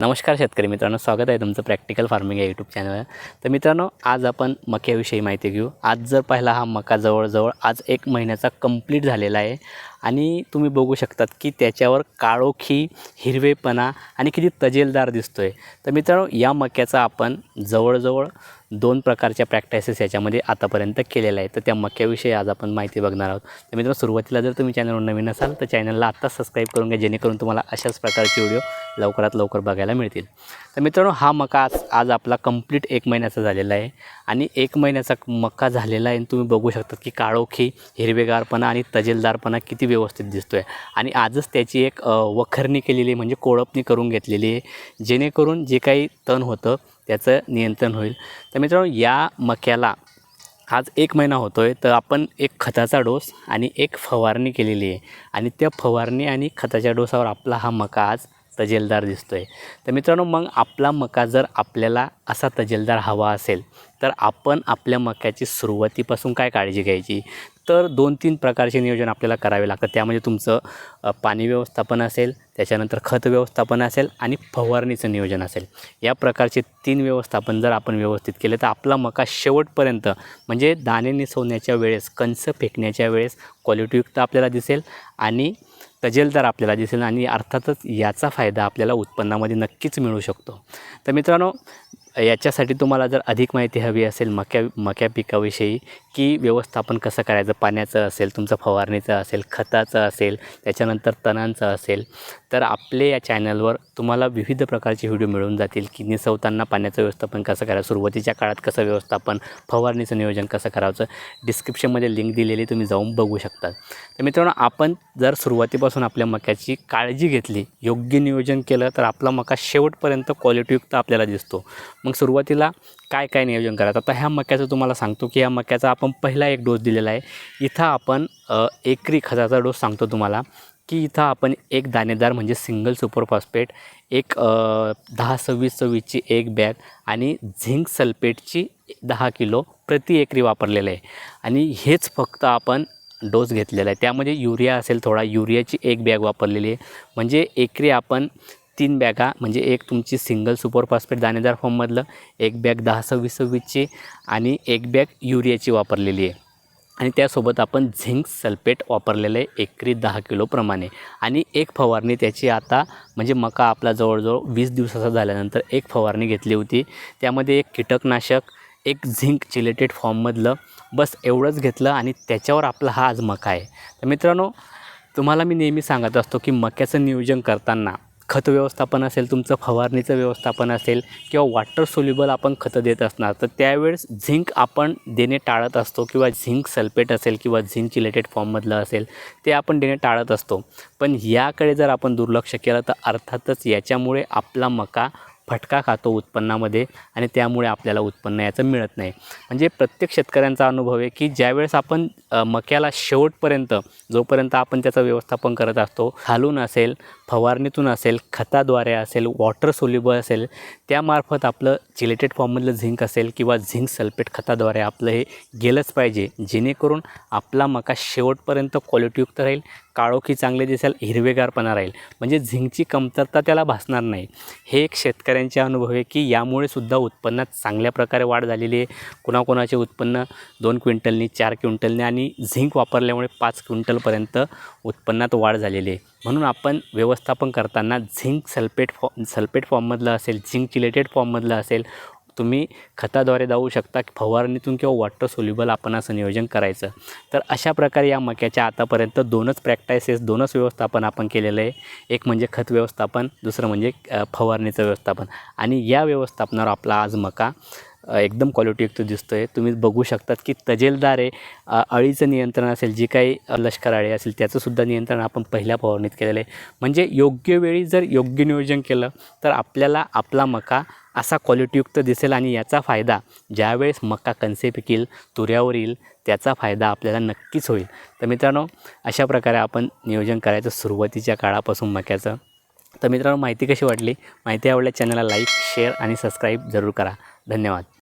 नमस्कार शेतकरी मित्रांनो स्वागत आहे तुमचं प्रॅक्टिकल फार्मिंग या यूट्यूब चॅनलवर तर मित्रांनो आज आपण मक्याविषयी माहिती घेऊ. आज जर पाहिला हा मका जवळजवळ आज एक महिन्याचा कंप्लीट झालेला आहे. आणि तुम्ही बघू शकतात की त्याच्यावर काळोखी हिरवेपणा आणि किती तजेलदार दिसतो आहे तर मित्रांनो या मक्याचा आपण जवळजवळ दोन प्रकारच्या प्रॅक्टिसेस याच्यामध्ये आतापर्यंत केलेल्या आहेत. तर त्या मक्याविषयी आज आपण माहिती बघणार आहोत. तर मित्रांनो सुरुवातीला जर तुम्ही चॅनलवर नवीन असाल तर चॅनलला आत्ताच सबस्क्राईब करून घ्या जेणेकरून तुम्हाला अशाच प्रकारचे व्हिडिओ लवकरात लवकर बघायला मिळतील. तर मित्रांनो हा मका आज आज आपला कंप्लीट एक महिन्याचा झालेला आहे. आणि एक महिन्याचा मका झालेला आहे आणि तुम्ही बघू शकता की काळोखी हिरवेगारपणा आणि तजेलदारपणा किती व्यवस्थित दिसतो आहे आणि आजच त्याची एक वखरणी केलेली आहे म्हणजे कोळपणी करून घेतलेली आहे. जेणेकरून जे काही तण होतं त्याचं नियंत्रण होईल. तर मित्रांनो या मक्याला आज एक महिना होतो आहे तर आपण एक खताचा डोस आणि एक फवारणी केलेली आहे. आणि त्या फवारणी आणि खताच्या डोसावर आपला हा मका आज तजेलदार दिसतो आहे तर मित्रांनो मग आपला मका जर आपल्याला असा तजेलदार हवा असेल तर आपण आपल्या मक्याची सुरुवातीपासून काय काळजी घ्यायची? तर दोन तीन प्रकारचे नियोजन आपल्याला करावे लागतं त्यामध्ये तुमचं पाणी व्यवस्थापन असेल त्याच्यानंतर खत व्यवस्थापन असेल आणि फवारणीचं नियोजन असेल. या प्रकारचे तीन व्यवस्थापन जर आपण व्यवस्थित केले तर आपला मका शेवटपर्यंत म्हणजे दाणे निसवण्याच्या वेळेस कंस फेकण्याच्या वेळेस क्वालिटीयुक्त आपल्याला दिसेल आणि तजेलदार आपल्याला दिसेल आणि अर्थातच याचा फायदा आपल्याला उत्पन्नामध्ये नक्कीच मिळू शकतो. तर मित्रांनो याच्यासाठी तुम्हाला जर अधिक माहिती हवी असेल मक्या मक्या पिकाविषयी की व्यवस्थापन कसं करायचं पाण्याचं असेल तुमचं फवारणीचं असेल खताचं असेल त्याच्यानंतर तणांचं असेल तर आपले या चॅनलवर तुम्हाला विविध प्रकारचे व्हिडिओ मिळून जातील की निसवताना पाण्याचं व्यवस्थापन कसं करायचं सुरुवातीच्या काळात कसं व्यवस्थापन फवारणीचं नियोजन कसं करायचं डिस्क्रिप्शनमध्ये लिंक दिलेली तुम्ही जाऊन बघू शकता. तर मित्रांनो आपण जर सुरुवातीपासून आपल्या मक्याची काळजी घेतली योग्य नियोजन केलं तर आपला मका शेवटपर्यंत क्वालिटीयुक्त आपल्याला दिसतो. मग सुरुवातीला काय काय नियोजन करायचं? आता ह्या मक्याचं तुम्हाला सांगतो की ह्या मक्याचा आपण पहिला एक डोस दिलेला आहे. इथं आपण एकरी खताचा डोस सांगतो तुम्हाला की इथं आपण एक दाणेदार म्हणजे सिंगल सुपर फॉस्फेट एक दहा सव्वीस सव्वीसची एक बॅग आणि झिंक सल्फेटची दहा किलो प्रति एकरी वापरलेलं आहे. आणि हेच फक्त आपण डोस घेतलेला आहे. त्यामध्ये युरिया असेल थोडा युरियाची एक बॅग वापरलेली आहे. म्हणजे एकरी आपण तीन बॅगा म्हणजे एक तुमची सिंगल सुपरफॉस्फेट दाणेदार फॉर्ममधलं एक बॅग दहा सव्वीस सव्वीसची आणि एक बॅग युरियाची वापरलेली आहे. आणि त्यासोबत आपण झिंक सल्फेट वापरलेलं आहे एकरी दहा किलोप्रमाणे आणि एक फवारणी त्याची आता म्हणजे मका आपला जवळजवळ वीस दिवसाचा झाल्यानंतर एक फवारणी घेतली होती. त्यामध्ये एक कीटकनाशक एक झिंक चिलेटेड फॉर्ममधलं बस एवढंच घेतलं आणि त्याच्यावर आपला हा आज मका आहे. तर मित्रांनो तुम्हाला मी नेहमी सांगत असतो की मक्याचं नियोजन करताना खत व्यवस्थापन असेल तुमचं फवारणीचं व्यवस्थापन असेल किंवा वॉटर सोल्युबल आपण खतं देत असणार तर त्यावेळेस झिंक आपण देणे टाळत असतो किंवा झिंक सल्फेट असेल किंवा झिंक चिलेटेड फॉर्ममधलं असेल ते आपण देणे टाळत असतो. पण याकडे जर आपण दुर्लक्ष केलं तर अर्थातच याच्यामुळे आपला मका फटका खातो उत्पन्नामध्ये आणि त्यामुळे आपल्याला उत्पन्न याचं मिळत नाही. म्हणजे प्रत्येक शेतकऱ्यांचा अनुभव आहे की ज्यावेळेस आपण मक्याला शेवटपर्यंत जोपर्यंत आपण त्याचं व्यवस्थापन करत असतो खालून असेल फवारणीतून असेल खताद्वारे असेल वॉटर सोल्युबल असेल त्यामार्फत आपलं चिलेटेड फॉर्ममधलं झिंक असेल किंवा झिंक सल्फेट खताद्वारे आपलं हे गेलंच पाहिजे. जेणेकरून आपला मका शेवटपर्यंत क्वालिटीयुक्त राहील काळोखी चांगले दिसेल हिरवेगारपणा राहील. म्हणजे झिंकची कमतरता त्याला भासणार नाही. हे एक शेतकऱ्यांचे अनुभव आहे की यामुळे सुद्धा उत्पन्नात चांगल्या प्रकारे वाढ झालेली आहे. कुणाकुणाचे उत्पन्न दोन क्विंटलनी चार क्विंटलने आणि झिंक वापरल्यामुळे पाच क्विंटलपर्यंत उत्पन्नात वाढ झालेली आहे. म्हणून आपण व्यवस्थापन करताना झिंक सल्फेट फॉ सल्फेट फॉर्ममधलं असेल झिंक चिलेटेड फॉर्ममधलं असेल तुम्ही खताद्वारे जाऊ शकता की फवारणीतून किंवा वॉटर सोल्युबल आपण असं नियोजन करायचं. तर अशा प्रकारे या मक्याच्या आतापर्यंत दोनच प्रॅक्टायसेस दोनच व्यवस्थापन आपण केलेलं आहे. एक म्हणजे खत व्यवस्थापन दुसरं म्हणजे फवारणीचं व्यवस्थापन. आणि या व्यवस्थापनावर आपला आज मका. एकदम क्वालिटीयुक्त दिसतो आहे तुम्ही बघू शकतात की तजेलदार आहे. अळीचं नियंत्रण असेल जी काही लष्कर अळी असेल त्याचंसुद्धा नियंत्रण आपण पहिल्या फवारणीत केलेलं आहे. म्हणजे योग्य वेळी जर योग्य नियोजन केलं तर आपल्याला आपला मका असा क्वालिटीयुक्त दिसेल आणि याचा फायदा ज्यावेळेस मका कणसे पिकील तुऱ्यावर येईल त्याचा फायदा आपल्याला नक्कीच होईल. तर मित्रांनो अशा प्रकारे आपण नियोजन करायचं सुरुवातीच्या काळापासून मक्याचं. तर मित्रांनो माहिती कशी वाटली? माहिती आवडल्या चॅनलला लाईक शेअर आणि सबस्क्राईब जरूर करा. धन्यवाद.